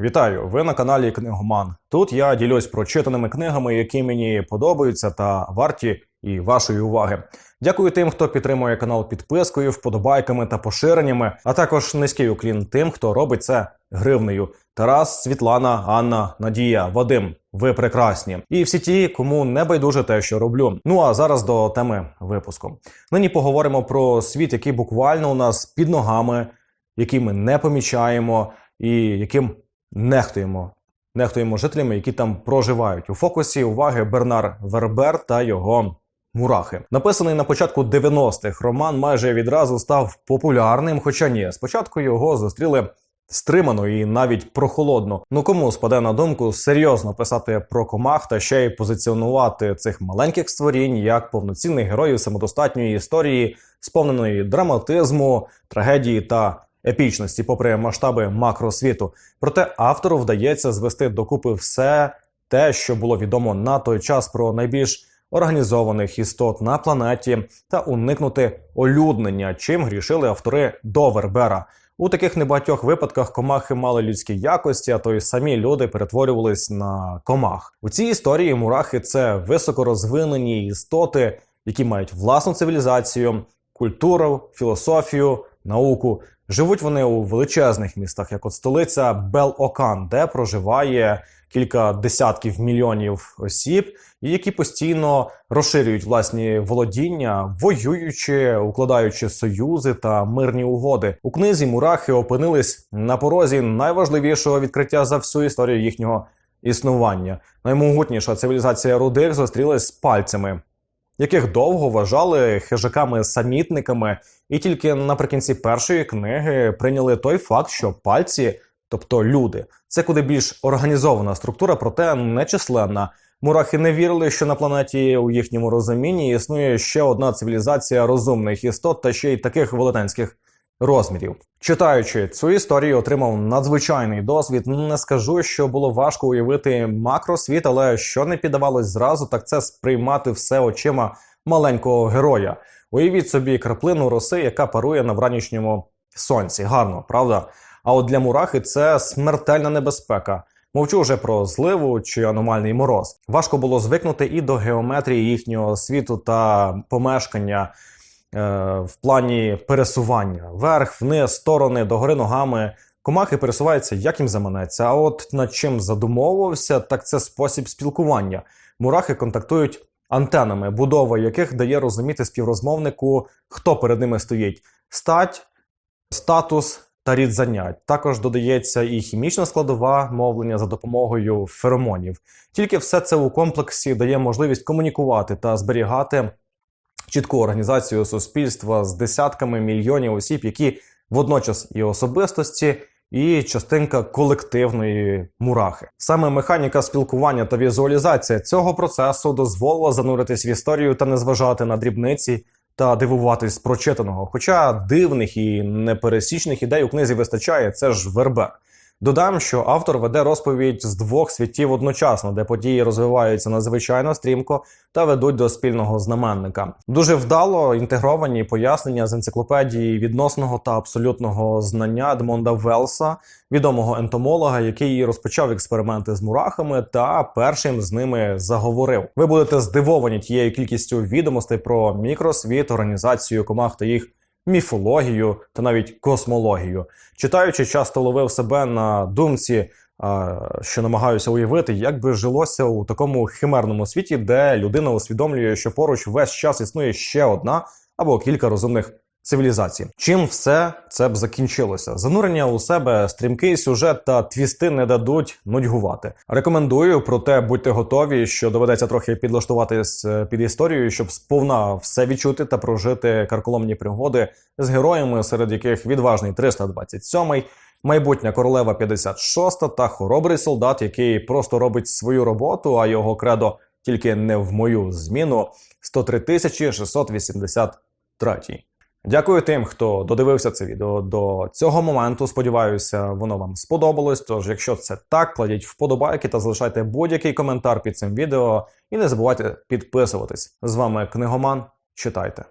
Вітаю! Ви на каналі Книгоман. Тут я ділюсь прочитаними книгами, які мені подобаються та варті і вашої уваги. Дякую тим, хто підтримує канал підпискою, вподобайками та поширеннями, а також низький уклін тим, хто робить це гривнею. Тарас, Світлана, Анна, Надія, Вадим. Ви прекрасні. І всі ті, кому не байдуже те, що роблю. Ну а зараз до теми випуску. Нині поговоримо про світ, який буквально у нас під ногами, який ми не помічаємо і яким нехтуємо. Нехтуємо жителями, які там проживають. У фокусі уваги Бернар Вербер та його мурахи. Написаний на початку 90-х, роман майже відразу став популярним. Хоча ні, спочатку його зустріли стримано і навіть прохолодно. Ну кому спаде на думку серйозно писати про комах та ще й позиціонувати цих маленьких створінь як повноцінних героїв самодостатньої історії, сповненої драматизму, трагедії та епічності, попри масштаби макросвіту. Проте автору вдається звести докупи все те, що було відомо на той час про найбільш організованих істот на планеті, та уникнути олюднення, чим грішили автори до Вербера. У таких небагатьох випадках комахи мали людські якості, а то й самі люди перетворювались на комах. У цій історії мурахи це високорозвинені істоти, які мають власну цивілізацію, культуру, філософію, науку. Живуть вони у величезних містах, як от столиця Бел-Окан, де проживає кілька десятків мільйонів осіб, і які постійно розширюють власні володіння, воюючи, укладаючи союзи та мирні угоди. У книзі мурахи опинились на порозі найважливішого відкриття за всю історію їхнього існування. Наймогутніша цивілізація рудих зустрілась з пальцями, яких довго вважали хижаками-самітниками, і тільки наприкінці першої книги прийняли той факт, що пальці, тобто люди, це куди більш організована структура, проте нечисленна. Мурахи не вірили, що на планеті у їхньому розумінні існує ще одна цивілізація розумних істот та ще й таких велетенських розмірів. Читаючи цю історію, отримав надзвичайний досвід. Не скажу, що було важко уявити макросвіт, але що не піддавалось зразу, так це сприймати все очима маленького героя. Уявіть собі краплину роси, яка парує на вранішньому сонці. Гарно, правда? А от для мурахи це смертельна небезпека. Мовчу вже про зливу чи аномальний мороз. Важко було звикнути і до геометрії їхнього світу та помешкання в плані пересування вверх, вниз, сторони, догори ногами. Комахи пересуваються, як їм заманеться. А от над чим задумовувався, так це спосіб спілкування. Мурахи контактують антенами, будова яких дає розуміти співрозмовнику, хто перед ними стоїть: стать, статус та рід занять. Також додається і хімічна складова мовлення за допомогою феромонів. Тільки все це у комплексі дає можливість комунікувати та зберігати чітку організацію суспільства з десятками мільйонів осіб, які водночас і особистості. І частинка колективної мурахи. Саме механіка спілкування та візуалізація цього процесу дозволила зануритись в історію та не зважати на дрібниці та дивуватись прочитаного. Хоча дивних і непересічних ідей у книзі вистачає, це ж Вербер. Додам, що автор веде розповідь з двох світів одночасно, де події розвиваються надзвичайно стрімко та ведуть до спільного знаменника. Дуже вдало інтегровані пояснення з енциклопедії відносного та абсолютного знання Едмонда Велса, відомого ентомолога, який розпочав експерименти з мурахами та першим з ними заговорив. Ви будете здивовані тією кількістю відомостей про мікросвіт, організацію комах та їх міфологію та навіть космологію. Читаючи, часто ловив себе на думці, що намагаюся уявити, як би жилося у такому химерному світі, де людина усвідомлює, що поруч весь час існує ще одна або кілька розумних. Цивілізації. Чим все це б закінчилося? Занурення у себе, стрімкий сюжет та твісти не дадуть нудьгувати. Рекомендую, проте будьте готові, що доведеться трохи підлаштуватись е, під історію, щоб сповна все відчути та прожити карколомні пригоди з героями, серед яких відважний 327-й, майбутня королева 56 та хоробрий солдат, який просто робить свою роботу, а його кредо тільки не в мою зміну 103 683. Дякую тим, хто додивився це відео до цього моменту. Сподіваюся, воно вам сподобалось. Тож, якщо це так, кладіть вподобайки та залишайте будь-який коментар під цим відео. І не забувайте підписуватись. З вами книгоман. Читайте.